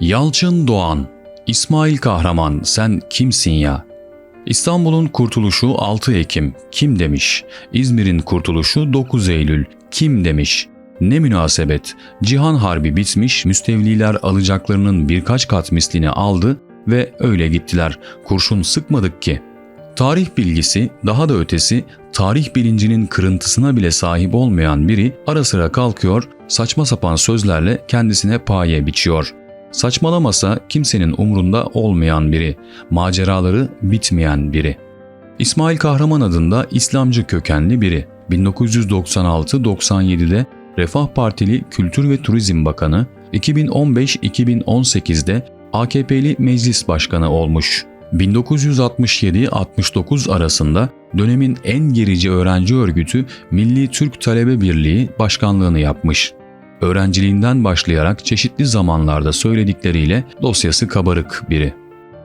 Yalçın Doğan, İsmail Kahraman sen kimsin ya? İstanbul'un kurtuluşu 6 Ekim kim demiş? İzmir'in kurtuluşu 9 Eylül kim demiş? Ne münasebet, Cihan Harbi bitmiş, müstevliler alacaklarının birkaç kat mislini aldı ve öyle gittiler. Kurşun sıkmadık ki. Tarih bilgisi, daha da ötesi, tarih bilincinin kırıntısına bile sahip olmayan biri ara sıra kalkıyor, saçma sapan sözlerle kendisine paye biçiyor. Saçmalamasa kimsenin umrunda olmayan biri, maceraları bitmeyen biri. İsmail Kahraman adında İslamcı kökenli biri. 1996-97'de Refah Partili Kültür ve Turizm Bakanı, 2015-2018'de AKP'li Meclis Başkanı olmuş. 1967-69 arasında dönemin en gerici öğrenci örgütü Milli Türk Talebe Birliği başkanlığını yapmış. Öğrenciliğinden başlayarak çeşitli zamanlarda söyledikleriyle dosyası kabarık biri.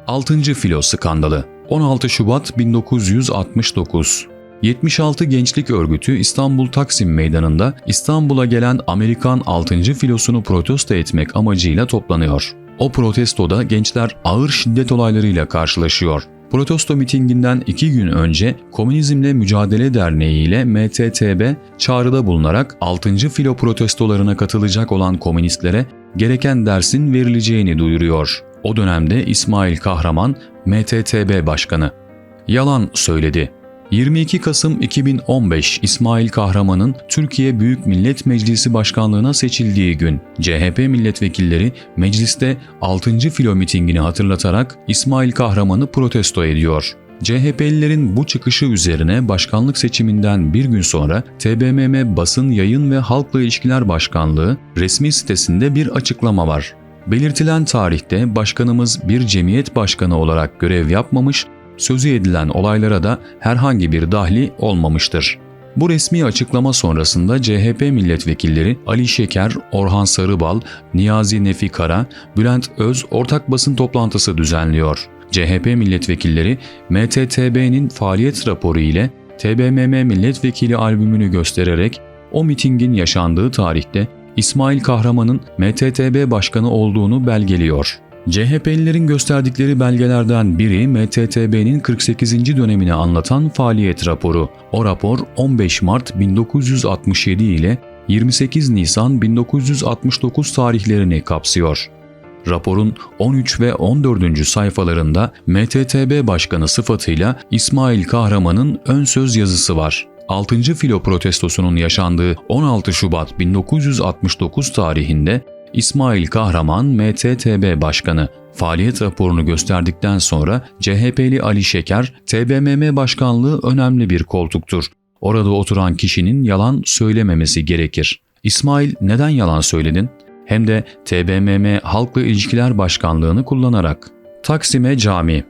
6. Filo Skandalı 16 Şubat 1969 76 Gençlik Örgütü İstanbul Taksim Meydanı'nda İstanbul'a gelen Amerikan 6. filosunu protesto etmek amacıyla toplanıyor. O protestoda gençler ağır şiddet olaylarıyla karşılaşıyor. Protesto mitinginden iki gün önce Komünizmle Mücadele Derneği ile MTTB çağrıda bulunarak 6. filo protestolarına katılacak olan komünistlere gereken dersin verileceğini duyuruyor. O dönemde İsmail Kahraman MTTB Başkanı. Yalan söyledi. 22 Kasım 2015 İsmail Kahraman'ın Türkiye Büyük Millet Meclisi Başkanlığına seçildiği gün CHP milletvekilleri mecliste 6. filo mitingini hatırlatarak İsmail Kahraman'ı protesto ediyor. CHP'lilerin bu çıkışı üzerine başkanlık seçiminden bir gün sonra TBMM Basın Yayın ve Halkla İlişkiler Başkanlığı resmi sitesinde bir açıklama var. Belirtilen tarihte başkanımız bir cemiyet başkanı olarak görev yapmamış, sözü edilen olaylara da herhangi bir dahli olmamıştır. Bu resmi açıklama sonrasında CHP milletvekilleri Ali Şeker, Orhan Sarıbal, Niyazi Nefi Kara, Bülent Öz ortak basın toplantısı düzenliyor. CHP milletvekilleri MTTB'nin faaliyet raporu ile TBMM milletvekili albümünü göstererek o mitingin yaşandığı tarihte İsmail Kahraman'ın MTTB başkanı olduğunu belgeliyor. CHP'lilerin gösterdikleri belgelerden biri MTTB'nin 48. dönemini anlatan faaliyet raporu. O rapor 15 Mart 1967 ile 28 Nisan 1969 tarihlerini kapsıyor. Raporun 13 ve 14. sayfalarında MTTB Başkanı sıfatıyla İsmail Kahraman'ın ön söz yazısı var. 6. filo protestosunun yaşandığı 16 Şubat 1969 tarihinde İsmail Kahraman MTTB Başkanı faaliyet raporunu gösterdikten sonra CHP'li Ali Şeker, TBMM Başkanlığı önemli bir koltuktur. Orada oturan kişinin yalan söylememesi gerekir. İsmail neden yalan söyledin? Hem de TBMM Halkla İlişkiler Başkanlığını kullanarak. Taksim'e cami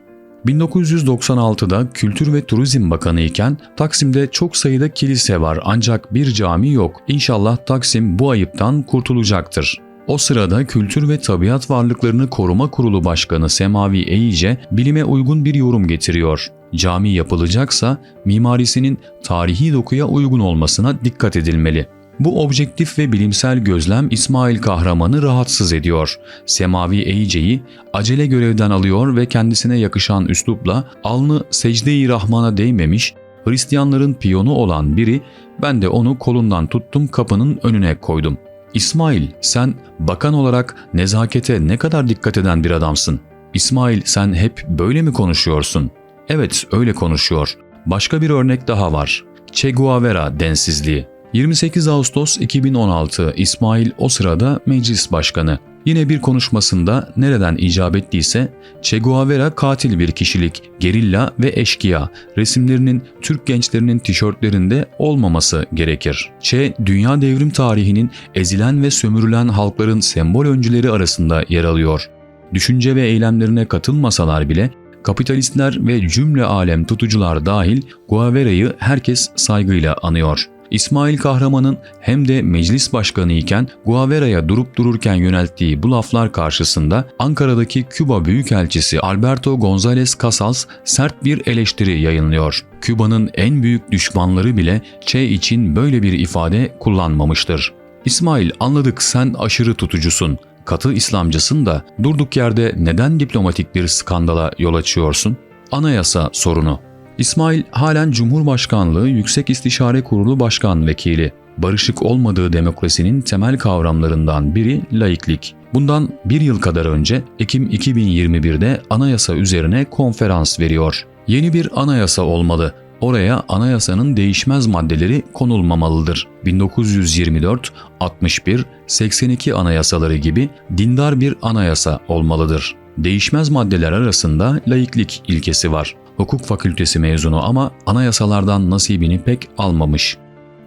1996'da Kültür ve Turizm Bakanı iken Taksim'de çok sayıda kilise var ancak bir cami yok. İnşallah Taksim bu ayıptan kurtulacaktır. O sırada Kültür ve Tabiat Varlıklarını Koruma Kurulu Başkanı Semavi Eyice bilime uygun bir yorum getiriyor. Cami yapılacaksa mimarisinin tarihi dokuya uygun olmasına dikkat edilmeli. Bu objektif ve bilimsel gözlem İsmail Kahraman'ı rahatsız ediyor. Semavi Eyice'yi acele görevden alıyor ve kendisine yakışan üslupla alnı secde-i Rahman'a değmemiş, Hristiyanların piyonu olan biri ben de onu kolundan tuttum kapının önüne koydum. İsmail sen bakan olarak nezakete ne kadar dikkat eden bir adamsın. İsmail sen hep böyle mi konuşuyorsun? Evet öyle konuşuyor. Başka bir örnek daha var. Che Guevara densizliği. 28 Ağustos 2016 İsmail o sırada meclis başkanı. Yine bir konuşmasında nereden icap ettiyse Che Guevara katil bir kişilik, gerilla ve eşkıya resimlerinin Türk gençlerinin tişörtlerinde olmaması gerekir. Che, dünya devrim tarihinin ezilen ve sömürülen halkların sembol öncüleri arasında yer alıyor. Düşünce ve eylemlerine katılmasalar bile kapitalistler ve cümle alem tutucular dahil Guevara'yı herkes saygıyla anıyor. İsmail Kahraman'ın hem de meclis başkanı iken Guevara'ya durup dururken yönelttiği bu laflar karşısında Ankara'daki Küba Büyükelçisi Alberto González Casals sert bir eleştiri yayınlıyor. Küba'nın en büyük düşmanları bile Che için böyle bir ifade kullanmamıştır. İsmail anladık sen aşırı tutucusun. katı İslamcısın da durduk yerde neden diplomatik bir skandala yol açıyorsun? Anayasa sorunu. İsmail halen Cumhurbaşkanlığı Yüksek İstişare Kurulu Başkan Vekili. Barışık olmadığı demokrasinin temel kavramlarından biri laiklik. Bundan bir yıl kadar önce Ekim 2021'de anayasa üzerine konferans veriyor. Yeni bir anayasa olmalı. Oraya anayasanın değişmez maddeleri konulmamalıdır. 1924, 61, 82 anayasaları gibi dindar bir anayasa olmalıdır. Değişmez maddeler arasında laiklik ilkesi var. Hukuk fakültesi mezunu ama anayasalardan nasibini pek almamış.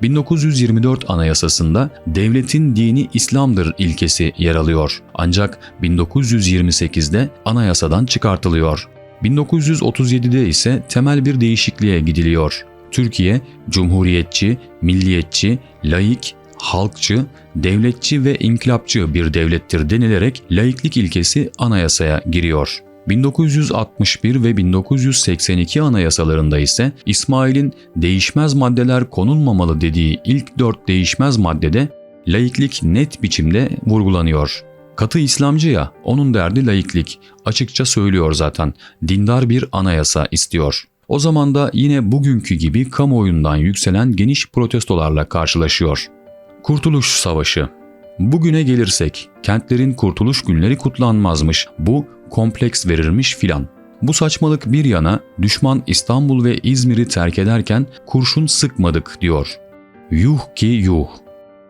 1924 Anayasası'nda devletin dini İslam'dır ilkesi yer alıyor. Ancak 1928'de anayasadan çıkartılıyor. 1937'de ise temel bir değişikliğe gidiliyor. Türkiye, cumhuriyetçi, milliyetçi, laik, halkçı, devletçi ve inkılapçı bir devlettir denilerek laiklik ilkesi anayasaya giriyor. 1961 ve 1982 anayasalarında ise İsmail'in değişmez maddeler konulmamalı dediği ilk dört değişmez maddede laiklik net biçimde vurgulanıyor. Katı İslamcı ya, onun derdi laiklik. Açıkça söylüyor zaten. Dindar bir anayasa istiyor. O zaman da yine bugünkü gibi kamuoyundan yükselen geniş protestolarla karşılaşıyor. Kurtuluş Savaşı Bugüne gelirsek, kentlerin kurtuluş günleri kutlanmazmış, bu kompleks verirmiş filan. Bu saçmalık bir yana düşman İstanbul ve İzmir'i terk ederken kurşun sıkmadık diyor. Yuh ki yuh.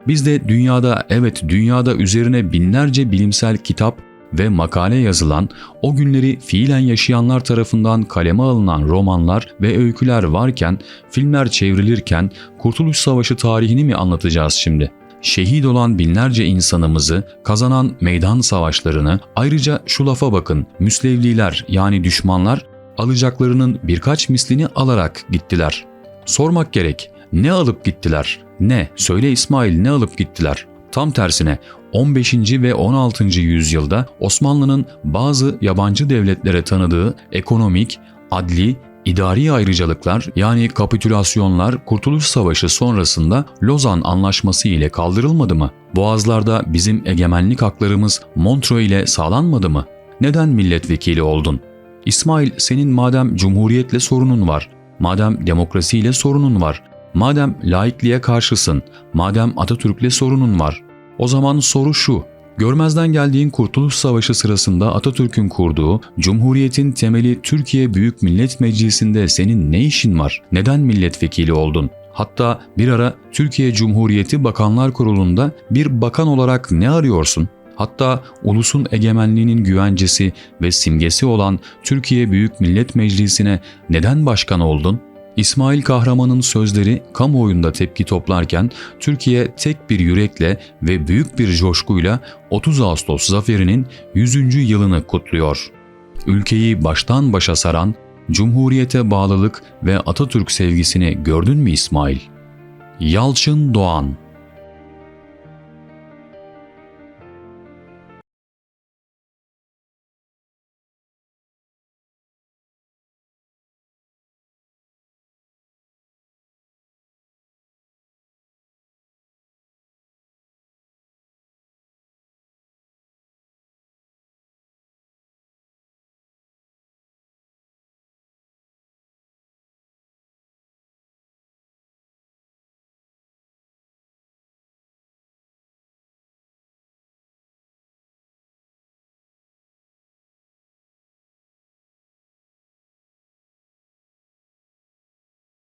Biz de dünyada evet dünyada üzerine binlerce bilimsel kitap ve makale yazılan, o günleri fiilen yaşayanlar tarafından kaleme alınan romanlar ve öyküler varken, filmler çevrilirken Kurtuluş Savaşı tarihini mi anlatacağız şimdi?'' Şehit olan binlerce insanımızı, kazanan meydan savaşlarını, ayrıca şu lafa bakın, Müslevliler yani düşmanlar alacaklarının birkaç mislini alarak gittiler. Sormak gerek, ne alıp gittiler? Ne? Söyle İsmail ne alıp gittiler? Tam tersine 15. ve 16. yüzyılda Osmanlı'nın bazı yabancı devletlere tanıdığı ekonomik, adli İdari ayrıcalıklar yani kapitülasyonlar Kurtuluş Savaşı sonrasında Lozan Anlaşması ile kaldırılmadı mı? Boğazlarda bizim egemenlik haklarımız Montreux ile sağlanmadı mı? Neden milletvekili oldun? İsmail senin madem cumhuriyetle sorunun var, madem demokrasiyle sorunun var, madem laikliğe karşısın, madem Atatürk'le sorunun var. O zaman soru şu, Görmezden geldiğin Kurtuluş Savaşı sırasında Atatürk'ün kurduğu Cumhuriyet'in temeli Türkiye Büyük Millet Meclisi'nde senin ne işin var? Neden milletvekili oldun? Hatta bir ara Türkiye Cumhuriyeti Bakanlar Kurulu'nda bir bakan olarak ne arıyorsun? Hatta ulusun egemenliğinin güvencesi ve simgesi olan Türkiye Büyük Millet Meclisi'ne neden başkan oldun? İsmail Kahraman'ın sözleri kamuoyunda tepki toplarken Türkiye tek bir yürekle ve büyük bir coşkuyla 30 Ağustos zaferinin 100. yılını kutluyor. Ülkeyi baştan başa saran Cumhuriyete bağlılık ve Atatürk sevgisini gördün mü İsmail? Yalçın Doğan